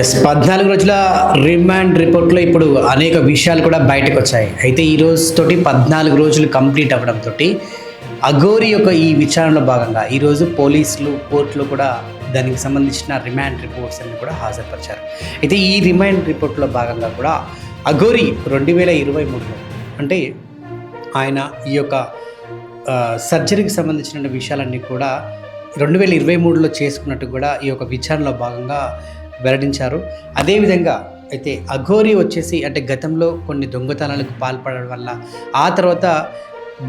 Yes పద్నాలుగు రోజుల remand రిపోర్ట్లో ఇప్పుడు అనేక విషయాలు కూడా బయటకు వచ్చాయి అయితే ఈ రోజుతోటి పద్నాలుగు రోజులు కంప్లీట్ అవ్వడంతో అఘోరి యొక్క ఈ విచారణలో భాగంగా ఈరోజు పోలీసులు కోర్టులో కూడా దానికి సంబంధించిన రిమాండ్ రిపోర్ట్స్ అన్ని కూడా హాజరుపరిచారు. అయితే ఈ రిమాండ్ రిపోర్ట్లో భాగంగా కూడా అఘోరి రెండు వేల ఇరవై మూడులో అంటే ఆయన ఈ యొక్క సర్జరీకి సంబంధించిన విషయాలన్నీ కూడా రెండు వేల ఇరవై మూడులో చేసుకున్నట్టు కూడా ఈ యొక్క విచారణలో భాగంగా వెల్లడించారు. అదేవిధంగా అయితే అఘోరి వచ్చేసి అంటే గతంలో కొన్ని దొంగతనాలకు పాల్పడడం వల్ల ఆ తర్వాత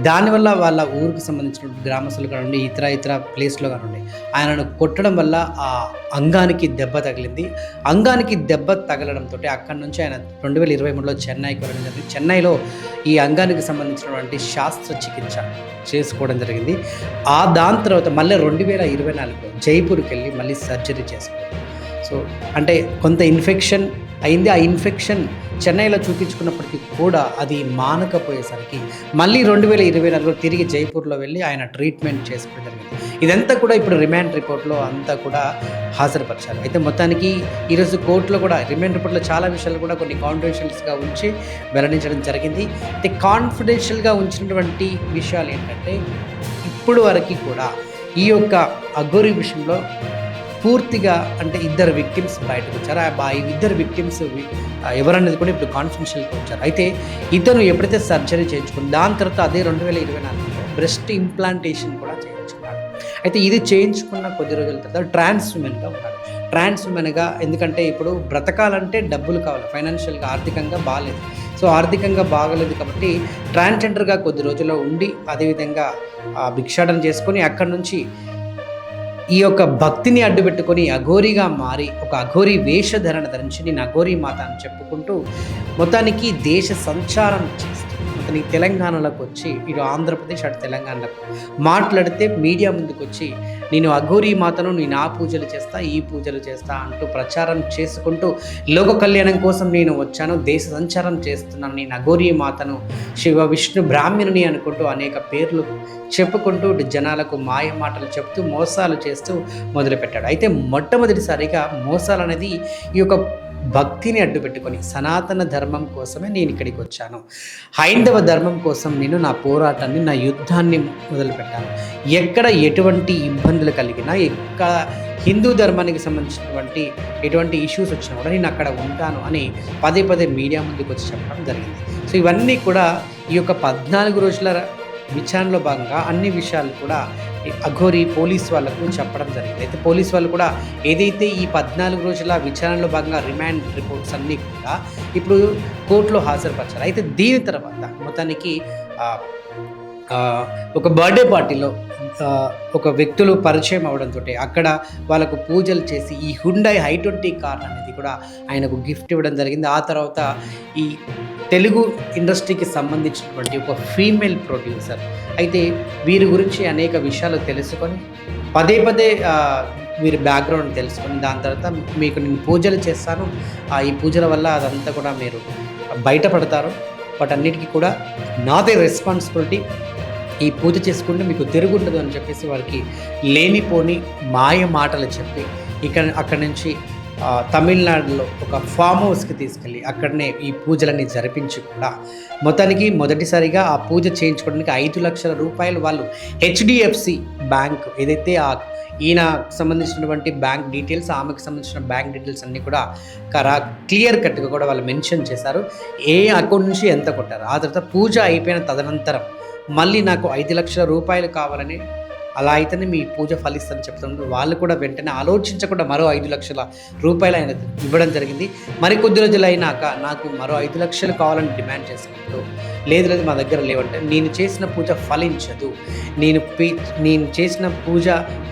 దానివల్ల వాళ్ళ ఊరికి సంబంధించిన గ్రామస్తులు కానివ్వండి ఇతర ఇతర ప్లేస్లో కానివ్వండి ఆయనను కొట్టడం వల్ల ఆ అంగానికి దెబ్బ తగిలింది. అంగానికి దెబ్బ తగలడంతో అక్కడి నుంచి ఆయన రెండు వేల ఇరవై మూడులో చెన్నైకి వెళ్ళడం జరిగింది. చెన్నైలో ఈ అంగానికి సంబంధించినటువంటి శాస్త్రచికిత్స చేసుకోవడం జరిగింది. ఆ దాని తర్వాత మళ్ళీ రెండు వేల ఇరవై నాలుగులో జైపూర్కి వెళ్ళి మళ్ళీ సర్జరీ చేసుకున్నారు. సో అంటే కొంత ఇన్ఫెక్షన్ అయింది. ఆ ఇన్ఫెక్షన్ చెన్నైలో చూపించుకున్నప్పటికీ కూడా అది మానకపోయేసరికి మళ్ళీ రెండు వేల ఇరవై నాలుగులో తిరిగి జైపూర్లో వెళ్ళి ఆయన ట్రీట్మెంట్ చేసుకోవడం జరిగింది. ఇదంతా కూడా ఇప్పుడు రిమాండ్ రిపోర్ట్లో అంతా కూడా హాజరుపరిచారు. అయితే మొత్తానికి ఈరోజు కోర్టులో కూడా రిమాండ్ రిపోర్ట్లో చాలా విషయాలు కూడా కొన్ని కాన్ఫిడెన్షియల్స్గా ఉంచి వెల్లడించడం జరిగింది. అయితే కాన్ఫిడెన్షియల్గా ఉంచినటువంటి విషయాలు ఏంటంటే ఇప్పుడు వరకు కూడా ఈ యొక్క అఘోరి విషయంలో పూర్తిగా అంటే ఇద్దరు విక్టిమ్స్ బయటకు వచ్చారు. ఆ ఇద్దరు విక్టిమ్స్ ఎవరనేది కూడా ఇప్పుడు కాన్ఫిడెన్షియల్గా వచ్చారు. అయితే ఇతను ఎప్పుడైతే సర్జరీ చేయించుకుంది దాని తర్వాత అదే రెండు వేల ఇరవై నాలుగులో బ్రెస్ట్ ఇంప్లాంటేషన్ కూడా చేయించుకున్నాడు అయితే ఇది చేయించుకున్న కొద్ది రోజుల తర్వాత ట్రాన్స్ ఉమెన్గా ఉన్నాడు ట్రాన్స్ ఉమెన్గా ఎందుకంటే ఇప్పుడు బ్రతకాలంటే డబ్బులు కావాలి. ఫైనాన్షియల్గా ఆర్థికంగా బాగాలేదు. సో ఆర్థికంగా బాగలేదు కాబట్టి ట్రాన్స్జెండర్గా కొద్ది రోజుల్లో ఉండి అదేవిధంగా ఆ, భిక్షాటన చేసుకొని అక్కడి నుంచి ఈ యొక్క భక్తిని అడ్డుపెట్టుకొని అఘోరిగా మారి ఒక అఘోరి వేషధరణ ధరించి నేను అఘోరి మాత అని చెప్పుకుంటూ మొత్తానికి దేశ సంచారం చేస్తాను అతని తెలంగాణలోకి వచ్చి ఇటు ఆంధ్రప్రదేశ్ అటు తెలంగాణలోకి మాట్లాడితే మీడియా ముందుకు వచ్చి నేను అఘోరి మాతను నేను ఆ పూజలు చేస్తా ఈ పూజలు చేస్తా అంటూ ప్రచారం చేసుకుంటూ లోక కళ్యాణం కోసం నేను వచ్చాను దేశ సంచారం చేస్తున్నాను నేను అఘోరి మాతను శివ విష్ణు బ్రాహ్మణుని అనుకుంటూ అనేక పేర్లు చెప్పుకుంటూ జనాలకు మాయ మాటలు చెప్తూ మోసాలు చేస్తూ మొదలుపెట్టాడు. అయితే మొట్టమొదటిసారిగా మోసాలు అనేది ఈ యొక్క భక్తిని అడ్డు పెట్టుకొని సనాతన ధర్మం కోసమే నేను ఇక్కడికి వచ్చాను. హైందవ ధర్మం కోసం నేను నా పోరాటాన్ని నా యుద్ధాన్ని మొదలుపెట్టాను. ఎక్కడ ఎటువంటి ఇబ్బందులు కలిగినా ఎక్కడ హిందూ ధర్మానికి సంబంధించినటువంటి ఎటువంటి ఇష్యూస్ వచ్చినా కూడా నేను అక్కడ ఉంటాను అని పదే పదే మీడియా ముందుకు వచ్చి చెప్పడం జరిగింది. సో ఇవన్నీ కూడా ఈ యొక్క పద్నాలుగు రోజుల విచారణలో భాగంగా అన్ని విషయాలు కూడా అఘోరి పోలీస్ వాళ్ళకు చెప్పడం జరిగింది. అయితే పోలీస్ వాళ్ళు కూడా ఏదైతే ఈ పద్నాలుగు రోజుల విచారణలో భాగంగా రిమాండ్ రిపోర్ట్స్ అన్నీ కూడా ఇప్పుడు కోర్టులో హాజరుపరచారు. అయితే దీని తర్వాత మొత్తానికి ఒక బర్త్డే పార్టీలో ఒక వ్యక్తులు పరిచయం అవడంతో అక్కడ వాళ్ళకు పూజలు చేసి ఈ హుండై హై ట్వంటీ కార్ అనేది కూడా ఆయనకు గిఫ్ట్ ఇవ్వడం జరిగింది. ఆ తర్వాత ఈ తెలుగు ఇండస్ట్రీకి సంబంధించినటువంటి ఒక ఫీమేల్ ప్రొడ్యూసర్. అయితే వీరి గురించి అనేక విషయాలు తెలుసుకొని పదే పదే మీరు వీరి బ్యాక్గ్రౌండ్ తెలుసుకొని దాని తర్వాత మీకు నేను పూజలు చేస్తాను. ఆ, ఈ పూజల వల్ల అదంతా కూడా మీరు బయటపడతారు. వాటన్నిటికీ కూడా నాదే రెస్పాన్సిబిలిటీ. ఈ పూజ చేసుకుంటే మీకు తిరుగుండదు అని చెప్పేసి వారికి లేనిపోని మాయ మాటలు చెప్పి ఇక్కడ అక్కడి నుంచి తమిళనాడులో ఒక ఫామ్ హౌస్కి తీసుకెళ్ళి అక్కడనే ఈ పూజలన్నీ జరిపించి కూడా మొత్తానికి మొదటిసారిగా ఆ పూజ చేయించుకోవడానికి ఐదు లక్షల రూపాయలు వాళ్ళు హెచ్డిఎఫ్సి బ్యాంక్ ఏదైతే ఆ ఈయన సంబంధించినటువంటి బ్యాంక్ డీటెయిల్స్ ఆమెకు సంబంధించిన బ్యాంక్ డీటెయిల్స్ అన్నీ కూడా కరా క్లియర్ కట్గా కూడా వాళ్ళు మెన్షన్ చేశారు. ఏ అకౌంట్ నుంచి ఎంత కొట్టారు? ఆ తర్వాత పూజ అయిపోయిన తదనంతరం మళ్ళీ నాకు ఐదు లక్షల రూపాయలు కావాలని అలా అయితేనే మీ పూజ ఫలిస్తుందని చెప్తున్నారు. వాళ్ళు కూడా వెంటనే ఆలోచించకుండా మరో ఐదు లక్షల రూపాయలు ఆయన ఇవ్వడం జరిగింది. మరి కొద్ది రోజులు అయినాక నాకు మరో ఐదు లక్షలు కావాలని డిమాండ్ చేసినప్పుడు లేదు లేదు మా దగ్గర లేవంటే నేను చేసిన పూజ ఫలించదు. నేను పీ నేను చేసిన పూజ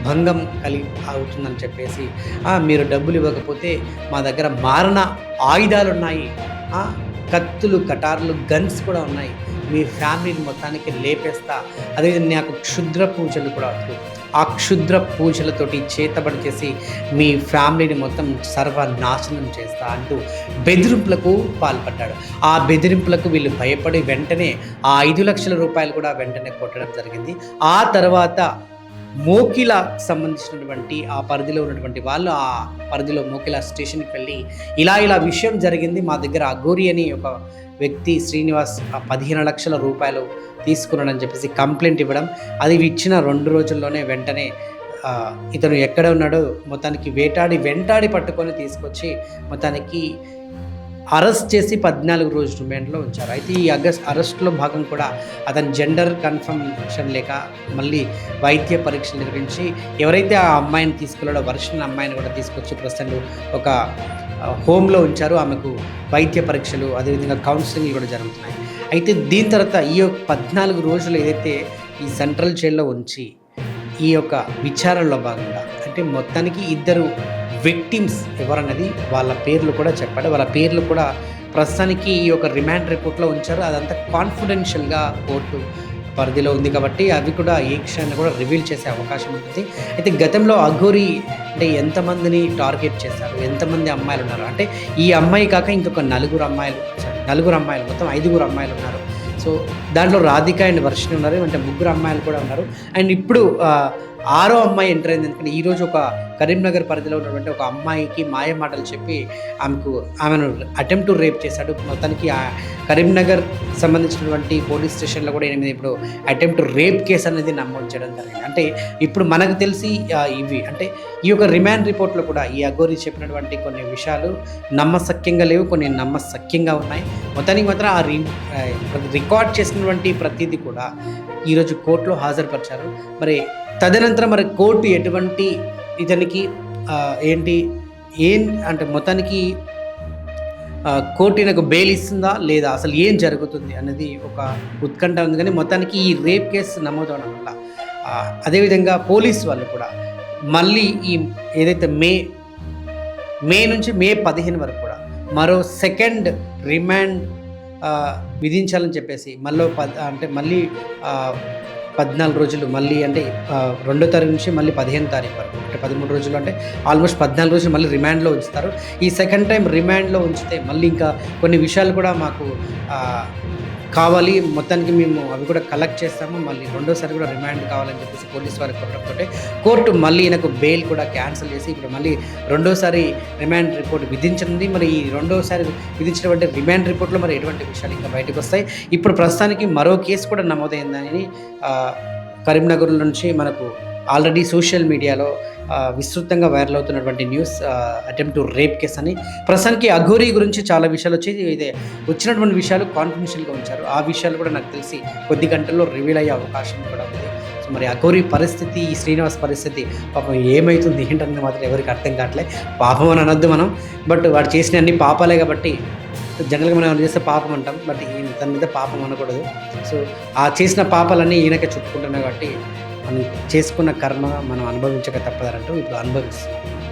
భంగం కలిగి అవుతుందని చెప్పేసి మీరు డబ్బులు ఇవ్వకపోతే మా దగ్గర మారణ ఆయుధాలు ఉన్నాయి. కత్తులు కటార్లు గన్స్ కూడా ఉన్నాయి. మీ ఫ్యామిలీని మొత్తానికి లేపేస్తా. అదే నాకు క్షుద్ర పూజలు కూడా వద్దు ఆ క్షుద్ర పూజలతోటి చేతబడి చేసి మీ ఫ్యామిలీని మొత్తం సర్వనాశనం చేస్తా అంటూ బెదిరింపులకు పాల్పడ్డాడు. ఆ బెదిరింపులకు వీళ్ళు భయపడి వెంటనే ఆ ఐదు లక్షల రూపాయలు కూడా వెంటనే కొట్టడం జరిగింది. ఆ తర్వాత మోకిల సంబంధించినటువంటి ఆ పరిధిలో ఉన్నటువంటి వాళ్ళు ఆ పరిధిలో మోకిల స్టేషన్కి వెళ్ళి ఇలా ఇలా విషయం జరిగింది మా దగ్గర అఘోరి అని ఒక వ్యక్తి శ్రీనివాస్ ఆ పదిహేను లక్షల రూపాయలు తీసుకున్నాడని చెప్పేసి కంప్లైంట్ ఇవ్వడం అది ఇచ్చిన రెండు రోజుల్లోనే వెంటనే ఇతను ఎక్కడ ఉన్నాడో మొత్తానికి వేటాడి వెంటాడి పట్టుకొని తీసుకొచ్చి మొత్తానికి అరెస్ట్ చేసి పద్నాలుగు రోజుల రిమాండ్లో ఉంచారు. అయితే ఈ అగస్ట్ అరెస్ట్లో భాగం కూడా అతని జెండర్ కన్ఫర్మేషన్ లేక మళ్ళీ వైద్య పరీక్షలు నిర్వహించి ఎవరైతే ఆ అమ్మాయిని తీసుకెళ్ళాడో వర్షన్ అమ్మాయిని కూడా తీసుకొచ్చి ప్రస్తుతం ఒక హోమ్లో ఉంచారు. ఆమెకు వైద్య పరీక్షలు అదేవిధంగా కౌన్సిలింగ్ కూడా జరుగుతున్నాయి. అయితే దీని తర్వాత ఈ యొక్క పద్నాలుగు రోజులు ఏదైతే ఈ సెంట్రల్ జైల్లో ఉంచి ఈ యొక్క విచారణలో భాగంగా అంటే మొత్తానికి ఇద్దరు విక్టిమ్స్ ఎవరన్నది వాళ్ళ పేర్లు కూడా చెప్పాడు వాళ్ళ పేర్లు కూడా ప్రస్తుతానికి ఈ యొక్క రిమాండ్ రిపోర్ట్లో ఉంచారు. అదంతా కాన్ఫిడెన్షియల్గా కోర్టు పరిధిలో ఉంది కాబట్టి అవి కూడా ఏ క్షణాన్ని కూడా రివీల్ చేసే అవకాశం ఉంటుంది. అయితే గతంలో అఘోరి అంటే ఎంతమందిని టార్గెట్ చేశారు? ఎంతమంది అమ్మాయిలు ఉన్నారు? అంటే ఈ అమ్మాయి కాక ఇంకొక నలుగురు అమ్మాయిలు నలుగురు అమ్మాయిలు మొత్తం ఐదుగురు అమ్మాయిలు ఉన్నారు. సో దాంట్లో రాధిక అండ్ వర్షిణి ఉన్నారు అంటే ముగ్గురు అమ్మాయిలు కూడా ఉన్నారు. అండ్ ఇప్పుడు ఆరో అమ్మాయి ఎంటర్ అయింది ఎందుకంటే ఈరోజు ఒక కరీంనగర్ పరిధిలో ఉన్నటువంటి ఒక అమ్మాయికి మాయ మాటలు చెప్పి ఆమెకు ఆమెను అటెంప్ట్ రేప్ చేశాడు. మొత్తానికి ఆ కరీంనగర్ సంబంధించినటువంటి పోలీస్ స్టేషన్లో కూడా ఎనిమిది ఇప్పుడు అటెంప్ట్ రేప్ కేసు అనేది నమోదు చేయడం జరిగింది. అంటే ఇప్పుడు మనకు తెలిసి ఇవి అంటే ఈ యొక్క రిమాండ్ రిపోర్ట్లో కూడా ఈ అగోరి చెప్పినటువంటి కొన్ని విషయాలు నమ్మసక్యంగా లేవు కొన్ని నమ్మసక్యంగా ఉన్నాయి. మొత్తానికి మాత్రం ఆ రి రికార్డ్ చేసినటువంటి ప్రతిదీ కూడా ఈరోజు కోర్టులో హాజరుపరిచారు. మరి తదనంతరం మరి కోర్టు ఎటువంటి ఇతనికి ఏంటి ఏం అంటే మొత్తానికి కోర్టు ఈయనకు బెయిల్ ఇస్తుందా లేదా అసలు ఏం జరుగుతుంది అనేది ఒక ఉత్కంఠ ఉంది. కానీ మొత్తానికి ఈ రేప్ కేసు నమోదవడం వల్ల అదేవిధంగా పోలీస్ వాళ్ళు కూడా మళ్ళీ ఈ ఏదైతే మే మే నుంచి మే పదిహేను వరకు కూడా మరో సెకండ్ రిమాండ్ విధించాలని చెప్పేసి మళ్ళీ అంటే మళ్ళీ పద్నాలుగు రోజులు మళ్ళీ అంటే రెండో తారీఖు నుంచి మళ్ళీ పదిహేను తారీఖు వరకు. అంటే పదమూడు రోజులు అంటే ఆల్మోస్ట్ పద్నాలుగు రోజులు మళ్ళీ రిమాండ్లో ఉంచుతారు. ఈ సెకండ్ టైం రిమాండ్లో ఉంచితే మళ్ళీ ఇంకా కొన్ని విషయాలు కూడా మాకు కావాలి మొత్తానికి మేము అవి కూడా కలెక్ట్ చేస్తాము. మళ్ళీ రెండోసారి కూడా రిమాండ్ కావాలని చెప్పేసి పోలీస్ వారికి కొట్టడంతో కోర్టు మళ్ళీ ఈయనకు బెయిల్ కూడా క్యాన్సిల్ చేసి ఇప్పుడు మళ్ళీ రెండోసారి రిమాండ్ రిపోర్ట్ విధించనుంది. మరి ఈ రెండోసారి విధించినటువంటి రిమాండ్ రిపోర్ట్లో మరి ఎటువంటి విషయాలు ఇంకా బయటకు వస్తాయి? ఇప్పుడు ప్రస్తుతానికి మరో కేసు కూడా నమోదైందని కరీంనగర్ నుంచి మనకు ఆల్రెడీ సోషల్ మీడియాలో విస్తృతంగా వైరల్ అవుతున్నటువంటి news attempt to rape case అని. ప్రస్తుతానికి అఘోరీ గురించి చాలా విషయాలు వచ్చి ఇదే వచ్చినటువంటి విషయాలు కాన్ఫిడెన్షియల్గా ఉంచారు. ఆ విషయాలు కూడా నాకు తెలిసి కొద్ది గంటల్లో రివీల్ అయ్యే అవకాశం కూడా ఉంది. సో మరి అఘోరీ పరిస్థితి ఈ శ్రీనివాస్ పరిస్థితి పాపం ఏమవుతుంది ఏంటన్నది మాత్రం ఎవరికి అర్థం కావట్లే. పాపం అని అనొద్దు మనం. బట్ వాడు చేసిన అన్ని పాపాలే కాబట్టి జనరల్గా మనం చేస్తే పాపం అంటాం. బట్ దాని తన మీద పాపం అనకూడదు. సో ఆ చేసిన పాపాలన్నీ ఈయనకే చుట్టుకుంటున్నాయి కాబట్టి మనం చేసుకున్న కర్మ మనం అనుభవించక తప్పదంటూ ఇప్పుడు అనుభవిస్తున్నాం.